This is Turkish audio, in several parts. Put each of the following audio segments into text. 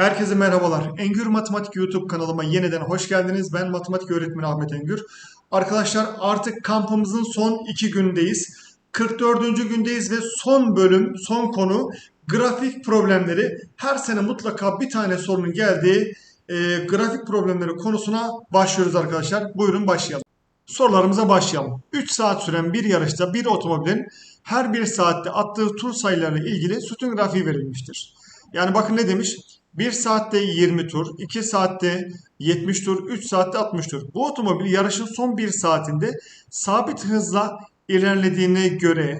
Herkese merhabalar. Engür Matematik YouTube kanalıma yeniden hoş geldiniz. Ben matematik öğretmeni Ahmet Engür. Arkadaşlar artık kampımızın son iki gündeyiz. 44. gündeyiz ve son bölüm, son konu grafik problemleri. Her sene mutlaka bir tane sorunun geldiği e, grafik problemleri konusuna başlıyoruz arkadaşlar. Buyurun başlayalım. Sorularımıza başlayalım. 3 saat süren bir yarışta bir otomobilin her bir saatte attığı tur sayılarıyla ilgili sütun grafiği verilmiştir. Yani bakın ne demiş? 1 saatte 20 tur, 2 saatte 70 tur, 3 saatte 60 tur. Bu otomobil yarışın son bir saatinde sabit hızla ilerlediğine göre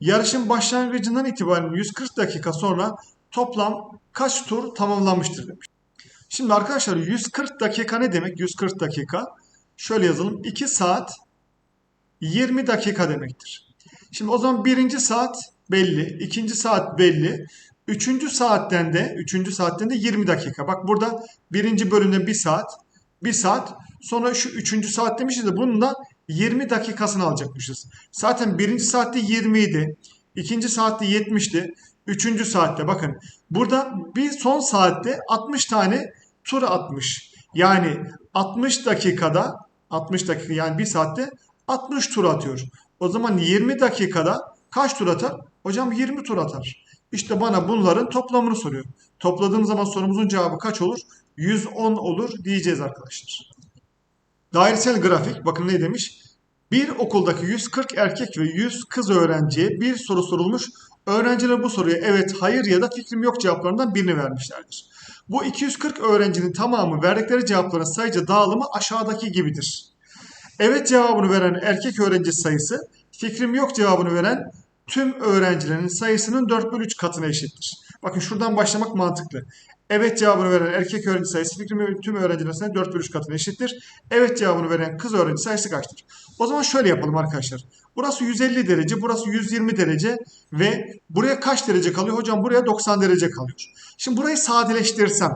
yarışın başlangıcından itibaren 140 dakika sonra toplam kaç tur tamamlanmıştır demiş. Şimdi arkadaşlar 140 dakika ne demek? 140 dakika. Şöyle yazalım. 2 saat 20 dakika demektir. Şimdi o zaman birinci saat belli, ikinci saat belli. Üçüncü saatten de, üçüncü saatten de 20 dakika. Bak burada birinci bölümde bir saat, bir saat. Sonra şu üçüncü saat demişiz de bunun da 20 dakikasını alacakmışız. Zaten birinci saatte 20 idi. ikinci saatte 70'ti. Üçüncü saatte bakın. Burada bir son saatte 60 tane tur atmış. Yani 60 dakikada 60 dakika yani bir saatte 60 tur atıyor. O zaman 20 dakikada kaç tur atar? Hocam 20 tur atar. İşte bana bunların toplamını soruyor. Topladığım zaman sorumuzun cevabı kaç olur? 110 olur diyeceğiz arkadaşlar. Dairesel grafik bakın ne demiş? Bir okuldaki 140 erkek ve 100 kız öğrenciye bir soru sorulmuş. Öğrenciler bu soruya evet, hayır ya da fikrim yok cevaplarından birini vermişlerdir. Bu 240 öğrencinin tamamı verdikleri cevapların sayıca dağılımı aşağıdaki gibidir. Evet cevabını veren erkek öğrenci sayısı, fikrim yok cevabını veren tüm öğrencilerin sayısının 4 bölü 3 katına eşittir. Bakın şuradan başlamak mantıklı. Evet cevabını veren erkek öğrenci sayısı fikrim tüm öğrencilerin sayısının 4 bölü 3 katına eşittir. Evet cevabını veren kız öğrenci sayısı kaçtır? O zaman şöyle yapalım arkadaşlar. Burası 150 derece, burası 120 derece ve buraya kaç derece kalıyor? Hocam buraya 90 derece kalıyor. Şimdi burayı sadeleştirsem,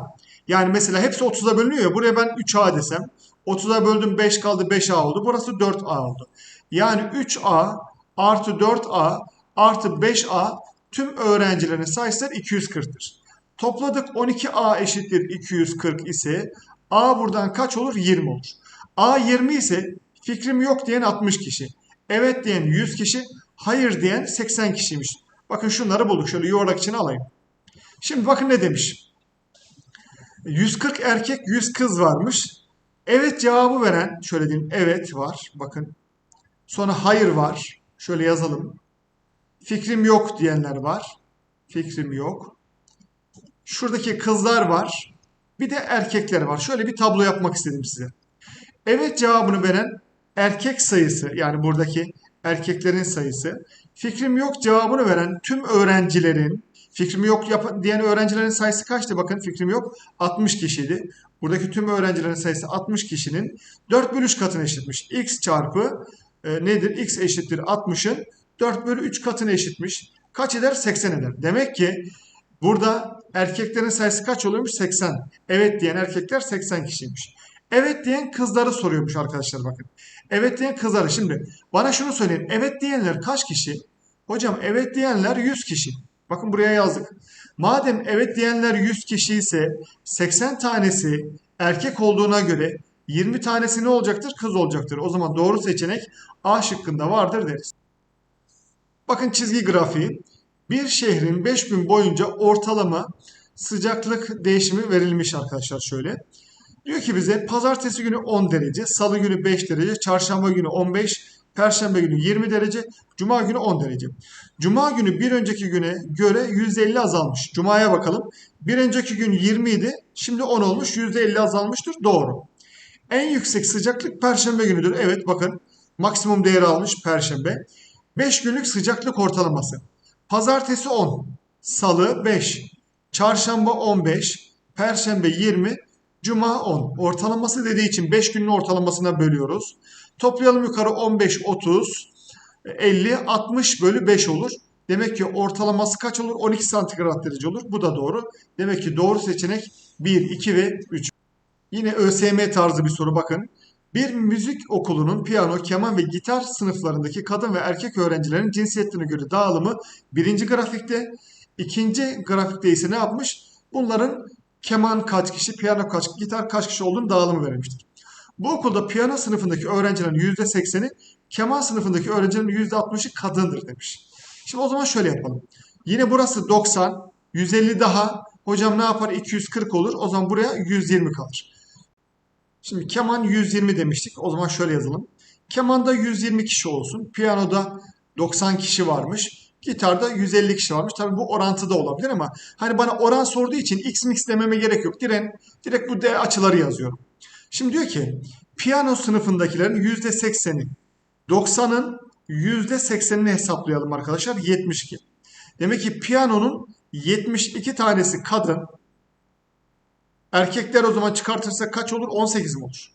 yani mesela hepsi 30'a bölünüyor ya, buraya ben 3A desem, 30'a böldüm 5 kaldı 5A oldu. Burası 4A oldu. Yani 3A artı 4A artı 5A tüm öğrencilerin sayısı 240'tır. Topladık 12A eşittir 240 ise A buradan kaç olur? 20 olur. A 20 ise fikrim yok diyen 60 kişi. Evet diyen 100 kişi. Hayır diyen 80 kişiymiş. Bakın şunları bulduk. Şöyle yuvarlak içine alayım. Şimdi bakın ne demiş. 140 erkek 100 kız varmış. Evet cevabı veren şöyle diyeyim evet var bakın. Sonra hayır var. Şöyle yazalım. Fikrim yok diyenler var. Fikrim yok. Şuradaki kızlar var. Bir de erkekler var. Şöyle bir tablo yapmak istedim size. Evet cevabını veren erkek sayısı yani buradaki erkeklerin sayısı. Fikrim yok cevabını veren tüm öğrencilerin fikrim yok yap diyen öğrencilerin sayısı kaçtı? Bakın fikrim yok 60 kişiydi. Buradaki tüm öğrencilerin sayısı 60 kişinin 4 bölü 3 katına eşitmiş. X çarpı e, nedir? X eşittir 60'ın 4 bölü 3 katına eşitmiş. Kaç eder? 80 eder. Demek ki burada erkeklerin sayısı kaç oluyormuş? 80. Evet diyen erkekler 80 kişiymiş. Evet diyen kızları soruyormuş arkadaşlar bakın. Evet diyen kızları. Şimdi bana şunu söyleyin. Evet diyenler kaç kişi? Hocam evet diyenler 100 kişi. Bakın buraya yazdık. Madem evet diyenler 100 kişi ise 80 tanesi erkek olduğuna göre 20 tanesi ne olacaktır? Kız olacaktır. O zaman doğru seçenek A şıkkında vardır deriz. Bakın çizgi grafiği. Bir şehrin 5 gün boyunca ortalama sıcaklık değişimi verilmiş arkadaşlar şöyle. Diyor ki bize pazartesi günü 10 derece, salı günü 5 derece, çarşamba günü 15, perşembe günü 20 derece, cuma günü 10 derece. Cuma günü bir önceki güne göre %50 azalmış. Cuma'ya bakalım. Bir önceki gün 20 idi, şimdi 10 olmuş, %50 azalmıştır. Doğru. En yüksek sıcaklık perşembe günüdür. Evet bakın maksimum değeri almış perşembe. 5 günlük sıcaklık ortalaması. Pazartesi 10, salı 5, çarşamba 15, perşembe 20, cuma 10. Ortalaması dediği için 5 günün ortalamasına bölüyoruz. Toplayalım yukarı 15, 30, 50, 60 bölü 5 olur. Demek ki ortalaması kaç olur? 12 santigrat derece olur. Bu da doğru. Demek ki doğru seçenek 1, 2 ve 3. Yine ÖSYM tarzı bir soru bakın. Bir müzik okulunun piyano, keman ve gitar sınıflarındaki kadın ve erkek öğrencilerin cinsiyetlerine göre dağılımı birinci grafikte. ikinci grafikte ise ne yapmış? Bunların keman kaç kişi, piyano kaç, gitar kaç kişi olduğunu dağılımı vermiştir. Bu okulda piyano sınıfındaki öğrencilerin %80'i, keman sınıfındaki öğrencilerin %60'ı kadındır demiş. Şimdi o zaman şöyle yapalım. Yine burası 90, 150 daha. Hocam ne yapar? 240 olur. O zaman buraya 120 kalır. Şimdi keman 120 demiştik. O zaman şöyle yazalım. Kemanda 120 kişi olsun. Piyanoda 90 kişi varmış. Gitarda 150 kişi varmış. Tabii bu orantıda olabilir ama hani bana oran sorduğu için x mix dememe gerek yok. Direkt, direkt bu D açıları yazıyorum. Şimdi diyor ki piyano sınıfındakilerin %80'i 90'ın %80'ini hesaplayalım arkadaşlar. 72. Demek ki piyanonun 72 tanesi kadın. Erkekler o zaman çıkartırsa kaç olur? 18 mi olur?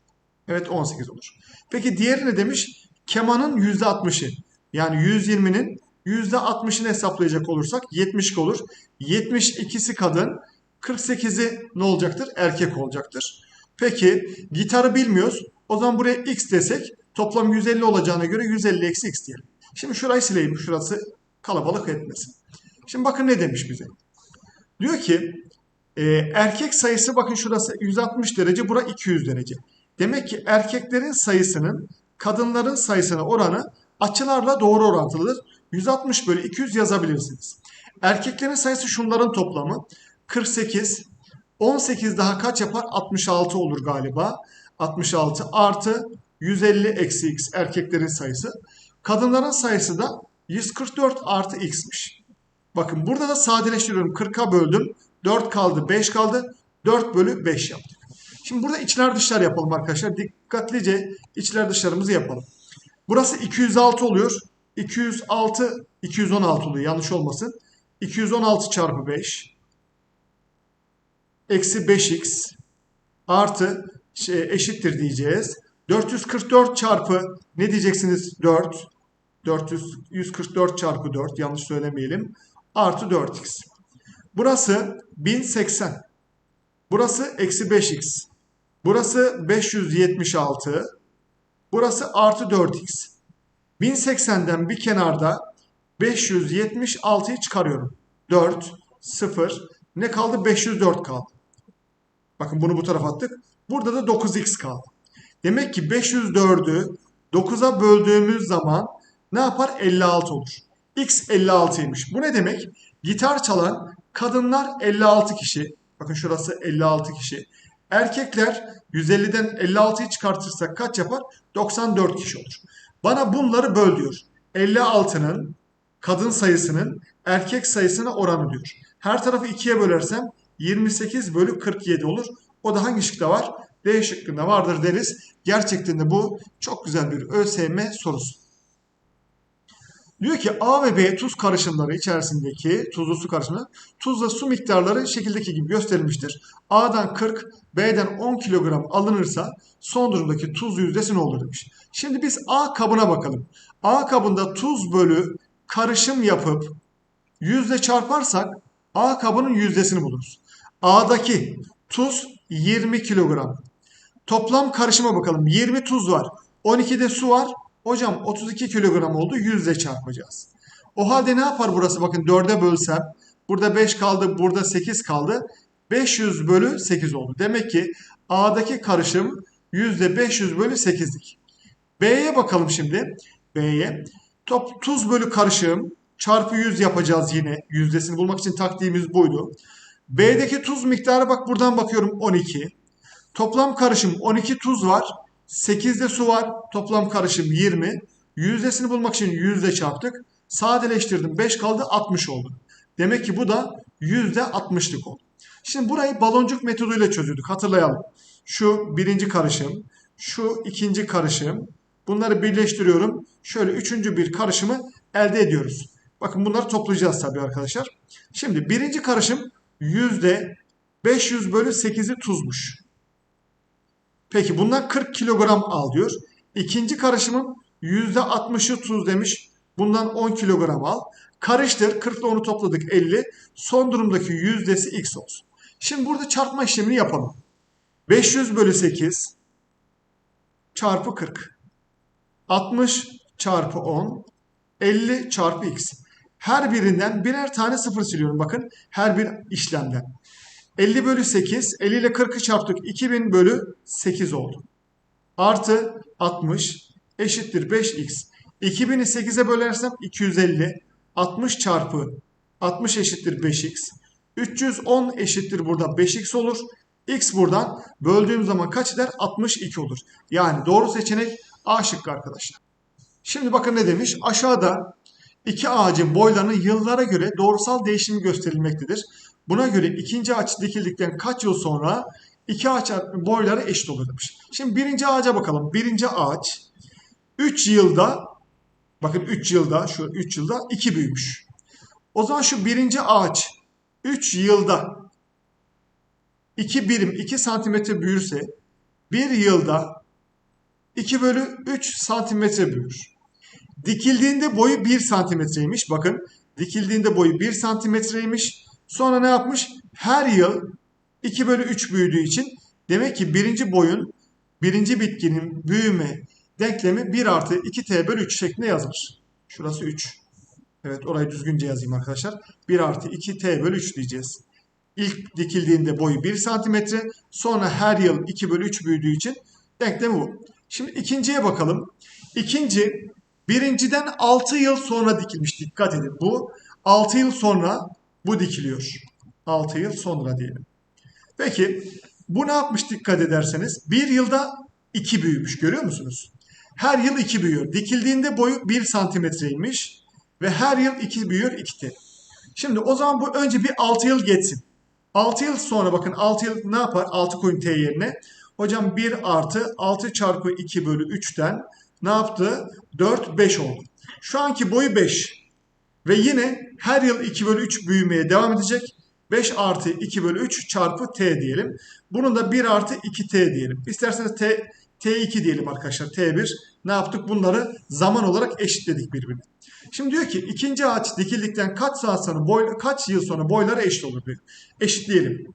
Evet 18 olur. Peki diğeri ne demiş? Kemanın %60'ı. Yani 120'nin %60'ını hesaplayacak olursak 72 olur. 72'si kadın, 48'i ne olacaktır? Erkek olacaktır. Peki gitarı bilmiyoruz. O zaman buraya x desek toplam 150 olacağına göre 150 eksi x diyelim. Şimdi şurayı sileyim. Şurası kalabalık etmesin. Şimdi bakın ne demiş bize. Diyor ki e, erkek sayısı bakın şurası 160 derece, bura 200 derece. Demek ki erkeklerin sayısının kadınların sayısına oranı açılarla doğru orantılıdır. 160 bölü 200 yazabilirsiniz. Erkeklerin sayısı şunların toplamı 48. 18 daha kaç yapar? 66 olur galiba. 66 artı 150 eksi x erkeklerin sayısı. Kadınların sayısı da 144 artı x'miş. Bakın burada da sadeleştiriyorum. 40'a böldüm. 4 kaldı, 5 kaldı. 4 bölü 5 yaptık. Şimdi burada içler dışlar yapalım arkadaşlar. Dikkatlice içler dışlarımızı yapalım. Burası 206 oluyor. 206, 216 oluyor. Yanlış olmasın. 216 çarpı 5 eksi 5x artı şey, eşittir diyeceğiz. 444 çarpı ne diyeceksiniz? 4. 400, 144 çarpı 4 yanlış söylemeyelim. Artı 4x. Burası 1080. Burası eksi 5x. Burası 576. Burası artı 4x. 1080'den bir kenarda 576'yı çıkarıyorum. 4, 0. Ne kaldı? 504 kaldı. Bakın bunu bu tarafa attık. Burada da 9x kaldı. Demek ki 504'ü 9'a böldüğümüz zaman ne yapar? 56 olur. X 56'ymış. Bu ne demek? Gitar çalan kadınlar 56 kişi. Bakın şurası 56 kişi. Erkekler 150'den 56'yı çıkartırsak kaç yapar? 94 kişi olur. Bana bunları böl diyor. 56'nın kadın sayısının erkek sayısına oranı diyor. Her tarafı 2'ye bölersem 28 bölü 47 olur. O da hangi şıkta var? D şıkkında vardır deriz. Gerçekten de bu çok güzel bir ÖSYM sorusu. Diyor ki A ve B tuz karışımları içerisindeki tuzlu su karışımı tuzla su miktarları şekildeki gibi gösterilmiştir. A'dan 40, B'den 10 kilogram alınırsa son durumdaki tuz yüzdesi ne olur demiş. Şimdi biz A kabına bakalım. A kabında tuz bölü karışım yapıp yüzde çarparsak A kabının yüzdesini buluruz. A'daki tuz 20 kilogram. Toplam karışıma bakalım. 20 tuz var. 12'de su var. Hocam 32 kilogram oldu. Yüzde çarpacağız. O halde ne yapar burası? Bakın 4'e bölsem. Burada 5 kaldı. Burada 8 kaldı. 500 bölü 8 oldu. Demek ki A'daki karışım yüzde 500 bölü 8'lik. B'ye bakalım şimdi. B'ye. Top, tuz bölü karışım çarpı 100 yapacağız yine. Yüzdesini bulmak için taktiğimiz buydu. B'deki tuz miktarı bak buradan bakıyorum 12. Toplam karışım 12 tuz var. 8'de su var. Toplam karışım 20. Yüzdesini bulmak için yüzde çarptık. Sadeleştirdim. 5 kaldı 60 oldu. Demek ki bu da yüzde 60'lık oldu. Şimdi burayı baloncuk metoduyla çözüyorduk. Hatırlayalım. Şu birinci karışım. Şu ikinci karışım. Bunları birleştiriyorum. Şöyle üçüncü bir karışımı elde ediyoruz. Bakın bunları toplayacağız tabii arkadaşlar. Şimdi birinci karışım yüzde 500 bölü 8'i tuzmuş. Peki bundan 40 kilogram al diyor. İkinci karışımın %60'ı tuz demiş. Bundan 10 kilogram al. Karıştır. 40 ile onu topladık 50. Son durumdaki yüzdesi x olsun. Şimdi burada çarpma işlemini yapalım. 500 bölü 8 çarpı 40. 60 çarpı 10 50 çarpı x. Her birinden birer tane sıfır siliyorum. Bakın her bir işlemden. 50 bölü 8. 50 ile 40'ı çarptık. 2000 bölü 8 oldu. Artı 60 eşittir 5x. 2000'i 8'e bölersem 250. 60 çarpı 60 eşittir 5x. 310 eşittir burada 5x olur. X buradan böldüğüm zaman kaç eder? 62 olur. Yani doğru seçenek A şıkkı arkadaşlar. Şimdi bakın ne demiş? Aşağıda iki ağacın boylarının yıllara göre doğrusal değişimi gösterilmektedir. Buna göre ikinci ağaç dikildikten kaç yıl sonra iki ağaç boyları eşit olur demiş. Şimdi birinci ağaca bakalım. Birinci ağaç 3 yılda bakın 3 yılda şu 3 yılda 2 büyümüş. O zaman şu birinci ağaç 3 yılda 2 birim 2 santimetre büyürse bir yılda 2 bölü 3 santimetre büyür. Dikildiğinde boyu 1 santimetreymiş. Bakın dikildiğinde boyu 1 santimetreymiş. Sonra ne yapmış? Her yıl 2 bölü 3 büyüdüğü için demek ki birinci boyun birinci bitkinin büyüme denklemi 1 artı 2t bölü 3 şeklinde yazılır. Şurası 3. Evet orayı düzgünce yazayım arkadaşlar. 1 artı 2t bölü 3 diyeceğiz. İlk dikildiğinde boyu 1 santimetre. Sonra her yıl 2 bölü 3 büyüdüğü için denklemi bu. Şimdi ikinciye bakalım. İkinci birinciden 6 yıl sonra dikilmiş. Dikkat edin. Bu 6 yıl sonra bu dikiliyor. 6 yıl sonra diyelim. Peki bu ne yapmış dikkat ederseniz? Bir yılda 2 büyümüş görüyor musunuz? Her yıl 2 büyüyor. Dikildiğinde boyu 1 santimetreymiş ve her yıl 2 büyüyor 2t. Şimdi o zaman bu önce bir 6 yıl geçsin. 6 yıl sonra bakın 6 yıl ne yapar? 6 koyun t yerine. Hocam 1 artı 6 çarpı 2 bölü 3'ten ne yaptı? 4, 5 oldu. Şu anki boyu 5. Ve yine her yıl 2 bölü 3 büyümeye devam edecek. 5 artı 2 bölü 3 çarpı t diyelim. Bunun da 1 artı 2t diyelim. İsterseniz t, t2 diyelim arkadaşlar. t1 ne yaptık? Bunları zaman olarak eşitledik birbirine. Şimdi diyor ki ikinci ağaç dikildikten kaç saat sonra boy, kaç yıl sonra boyları eşit olur diyor. Eşitleyelim.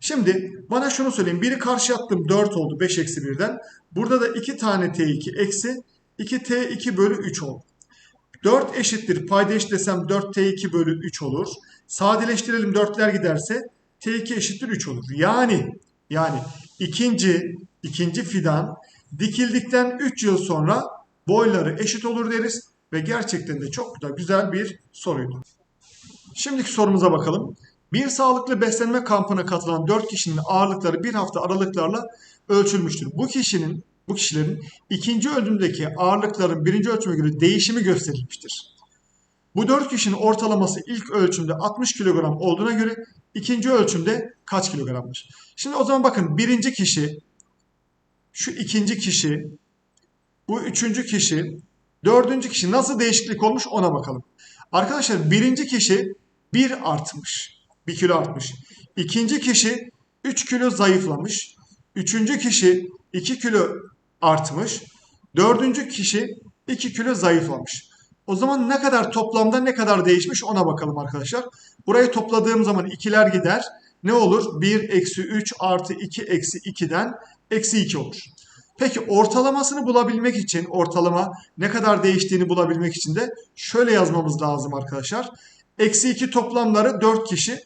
Şimdi bana şunu söyleyeyim. Biri karşı attım 4 oldu 5 eksi 1'den. Burada da 2 tane t2 eksi 2t2 bölü 3 oldu. 4 eşittir payda eşitlesem 4t2 bölü 3 olur. Sadeleştirelim 4'ler giderse t2 eşittir 3 olur. Yani yani ikinci ikinci fidan dikildikten 3 yıl sonra boyları eşit olur deriz ve gerçekten de çok da güzel bir soruydu. Şimdiki sorumuza bakalım. Bir sağlıklı beslenme kampına katılan 4 kişinin ağırlıkları bir hafta aralıklarla ölçülmüştür. Bu kişinin bu kişilerin ikinci ölçümdeki ağırlıkların birinci ölçüme göre değişimi gösterilmiştir. Bu 4 kişinin ortalaması ilk ölçümde 60 kilogram olduğuna göre ikinci ölçümde kaç kilogramdır? Şimdi o zaman bakın birinci kişi, şu ikinci kişi, bu üçüncü kişi, dördüncü kişi nasıl değişiklik olmuş ona bakalım. Arkadaşlar birinci kişi 1 artmış. 1 kilo artmış. İkinci kişi 3 kilo zayıflamış. Üçüncü kişi 2 kilo artmış. Dördüncü kişi 2 kilo zayıflamış. O zaman ne kadar toplamda ne kadar değişmiş ona bakalım arkadaşlar. Burayı topladığım zaman ikiler gider. Ne olur? 1 eksi 3 artı 2 eksi 2'den eksi 2 olur. Peki ortalamasını bulabilmek için ortalama ne kadar değiştiğini bulabilmek için de şöyle yazmamız lazım arkadaşlar. Eksi 2 toplamları 4 kişi.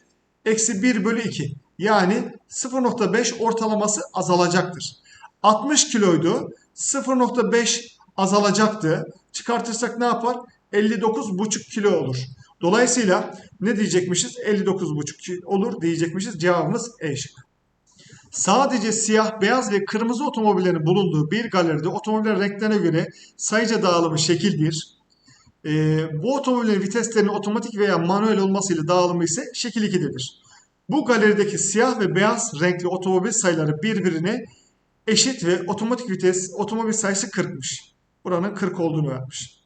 Eksi 1 bölü 2. Yani 0.5 ortalaması azalacaktır. 60 kiloydu. 0.5 azalacaktı. Çıkartırsak ne yapar? 59,5 kilo olur. Dolayısıyla ne diyecekmişiz? 59,5 olur diyecekmişiz. Cevabımız E şıkkı. Sadece siyah, beyaz ve kırmızı otomobillerin bulunduğu bir galeride otomobiller renklerine göre sayıca dağılımı şekil 1. Ee, bu otomobillerin viteslerinin otomatik veya manuel olmasıyla dağılımı ise şekil 2'dedir. Bu galerideki siyah ve beyaz renkli otomobil sayıları birbirine eşit ve otomatik vites otomobil sayısı 40'mış. Buranın 40 olduğunu vermiş.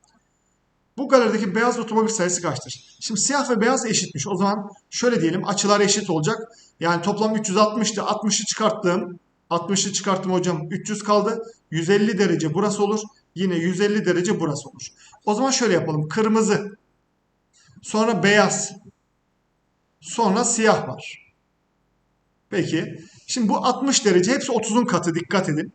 Bu galerideki beyaz otomobil sayısı kaçtır? Şimdi siyah ve beyaz eşitmiş. O zaman şöyle diyelim açılar eşit olacak. Yani toplam 360'tı. 60'ı çıkarttım. 60'ı çıkarttım hocam. 300 kaldı. 150 derece burası olur. Yine 150 derece burası olur. O zaman şöyle yapalım. Kırmızı. Sonra beyaz. Sonra siyah var. Peki. Şimdi bu 60 derece. Hepsi 30'un katı. Dikkat edin.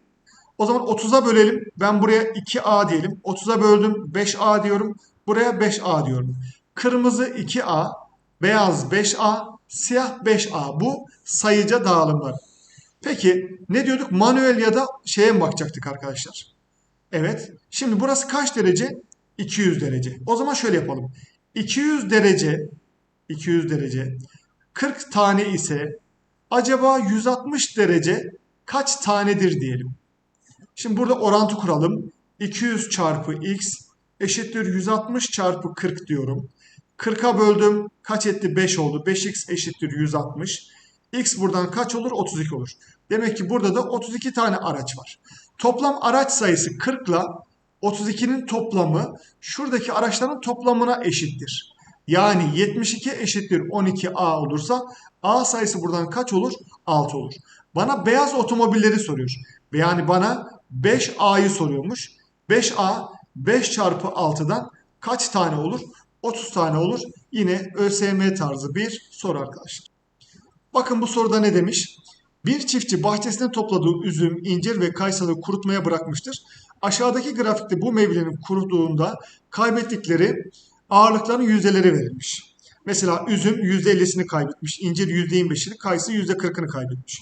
O zaman 30'a bölelim. Ben buraya 2A diyelim. 30'a böldüm. 5A diyorum. Buraya 5A diyorum. Kırmızı 2A. Beyaz 5A. siyah 5A. Bu sayıca dağılımlar. Peki ne diyorduk? Manuel ya da şeye mi bakacaktık arkadaşlar? Evet. Şimdi burası kaç derece? 200 derece. O zaman şöyle yapalım. 200 derece 200 derece 40 tane ise acaba 160 derece kaç tanedir diyelim. Şimdi burada orantı kuralım. 200 çarpı x eşittir 160 çarpı 40 diyorum. 40'a böldüm. Kaç etti? 5 oldu. 5x eşittir 160. X buradan kaç olur? 32 olur. Demek ki burada da 32 tane araç var. Toplam araç sayısı 40 ile 32'nin toplamı şuradaki araçların toplamına eşittir. Yani 72 eşittir 12A olursa A sayısı buradan kaç olur? 6 olur. Bana beyaz otomobilleri soruyor. Yani bana 5A'yı soruyormuş. 5A 5 çarpı 6'dan kaç tane olur? 30 tane olur. Yine ÖSYM tarzı bir soru arkadaşlar. Bakın bu soruda ne demiş? Bir çiftçi bahçesine topladığı üzüm, incir ve kayısıları kurutmaya bırakmıştır. Aşağıdaki grafikte bu meyvelerin kuruduğunda kaybettikleri ağırlıkların yüzdeleri verilmiş. Mesela üzüm %50'sini kaybetmiş, incir %25'ini, kayısı %40'ını kaybetmiş.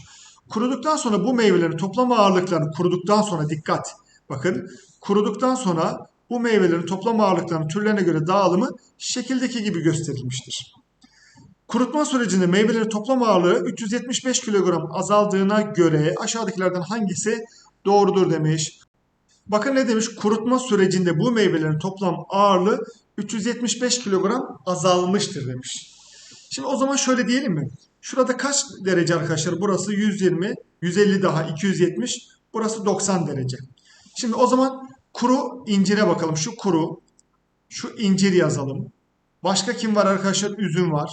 Kuruduktan sonra bu meyvelerin toplam ağırlıklarını kuruduktan sonra dikkat bakın kuruduktan sonra bu meyvelerin toplam ağırlıklarının türlerine göre dağılımı şekildeki gibi gösterilmiştir. Kurutma sürecinde meyvelerin toplam ağırlığı 375 kilogram azaldığına göre aşağıdakilerden hangisi doğrudur demiş. Bakın ne demiş? Kurutma sürecinde bu meyvelerin toplam ağırlığı 375 kilogram azalmıştır demiş. Şimdi o zaman şöyle diyelim mi? Şurada kaç derece arkadaşlar? Burası 120, 150 daha 270. Burası 90 derece. Şimdi o zaman kuru incire bakalım. Şu kuru, şu incir yazalım. Başka kim var arkadaşlar? Üzüm var.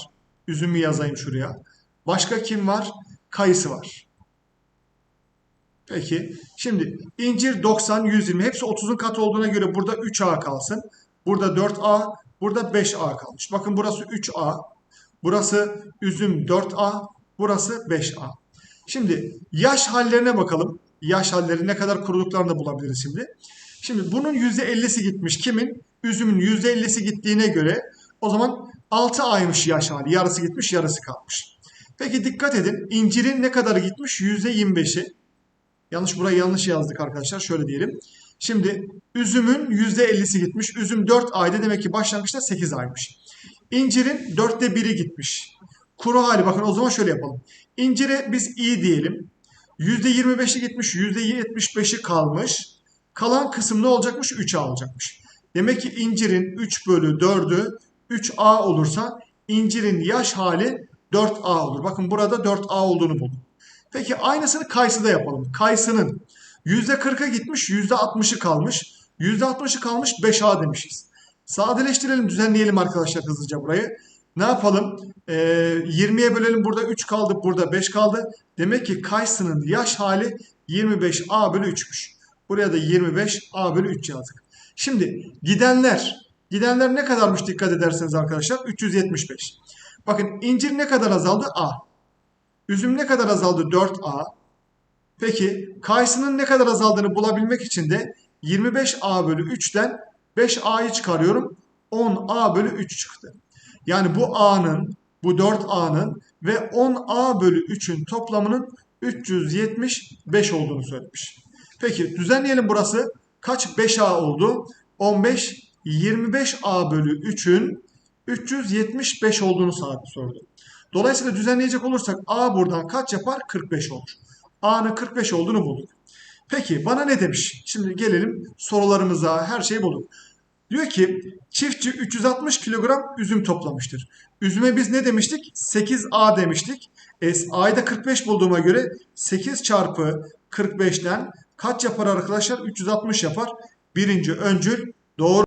Üzümü yazayım şuraya. Başka kim var? Kayısı var. Peki. Şimdi incir 90, 120. Hepsi 30'un katı olduğuna göre burada 3A kalsın. Burada 4A, burada 5A kalmış. Bakın burası 3A. Burası üzüm 4A, burası 5A. Şimdi yaş hallerine bakalım. Yaş halleri ne kadar kuruluklarını da bulabiliriz şimdi. Şimdi bunun %50'si gitmiş. Kimin? Üzümün %50'si gittiğine göre o zaman 6 aymış yaş hali. Yarısı gitmiş, yarısı kalmış. Peki dikkat edin. İncirin ne kadarı gitmiş? %25'i. Yanlış burayı yanlış yazdık arkadaşlar. Şöyle diyelim. Şimdi üzümün %50'si gitmiş. Üzüm 4 ayda demek ki başlangıçta 8 aymış. İncirin dörtte biri gitmiş. Kuru hali bakın o zaman şöyle yapalım. İncire biz iyi diyelim. %25'i gitmiş, %75'i kalmış. Kalan kısım ne olacakmış? 3A olacakmış. Demek ki incirin 3 bölü 4'ü 3A olursa incirin yaş hali 4A olur. Bakın burada 4A olduğunu buldum. Peki aynısını kayısıda yapalım. Kayısının %40'a gitmiş, %60'ı kalmış. %60'ı kalmış 5A demişiz. Sadeleştirelim, düzenleyelim arkadaşlar hızlıca burayı. Ne yapalım? Ee, 20'ye bölelim. Burada 3 kaldı, burada 5 kaldı. Demek ki Kayısı'nın yaş hali 25A bölü 3'müş. Buraya da 25A bölü 3 yazdık. Şimdi gidenler, gidenler ne kadarmış dikkat ederseniz arkadaşlar? 375. Bakın incir ne kadar azaldı? A. Üzüm ne kadar azaldı? 4A. Peki Kayısı'nın ne kadar azaldığını bulabilmek için de 25A bölü 3'ten 5A'yı çıkarıyorum. 10A bölü 3 çıktı. Yani bu A'nın, bu 4A'nın ve 10A bölü 3'ün toplamının 375 olduğunu söylemiş. Peki düzenleyelim burası. Kaç 5A oldu? 15, 25A bölü 3'ün 375 olduğunu sordu. Dolayısıyla düzenleyecek olursak A buradan kaç yapar? 45 olur. A'nın 45 olduğunu bulduk. Peki bana ne demiş? Şimdi gelelim sorularımıza her şeyi bulduk. Diyor ki çiftçi 360 kilogram üzüm toplamıştır. Üzüme biz ne demiştik? 8A demiştik. E, A'yı da 45 bulduğuma göre 8 çarpı 45'ten kaç yapar arkadaşlar? 360 yapar. Birinci öncül doğru.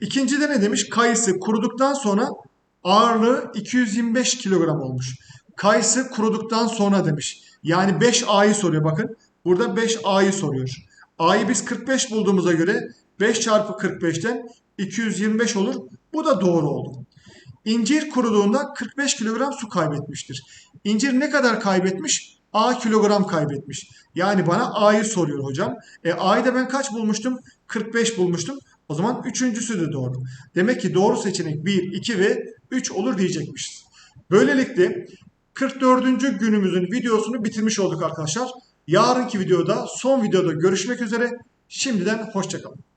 İkincide ne demiş? Kayısı kuruduktan sonra ağırlığı 225 kilogram olmuş. Kayısı kuruduktan sonra demiş. Yani 5A'yı soruyor bakın. Burada 5A'yı soruyor. A'yı biz 45 bulduğumuza göre 5 çarpı 45'ten 225 olur. Bu da doğru oldu. İncir kuruduğunda 45 kilogram su kaybetmiştir. İncir ne kadar kaybetmiş? A kilogram kaybetmiş. Yani bana A'yı soruyor hocam. E A'yı da ben kaç bulmuştum? 45 bulmuştum. O zaman üçüncüsü de doğru. Demek ki doğru seçenek 1, 2 ve 3 olur diyecekmişiz. Böylelikle 44. günümüzün videosunu bitirmiş olduk arkadaşlar. Yarınki videoda son videoda görüşmek üzere. Şimdiden hoşçakalın.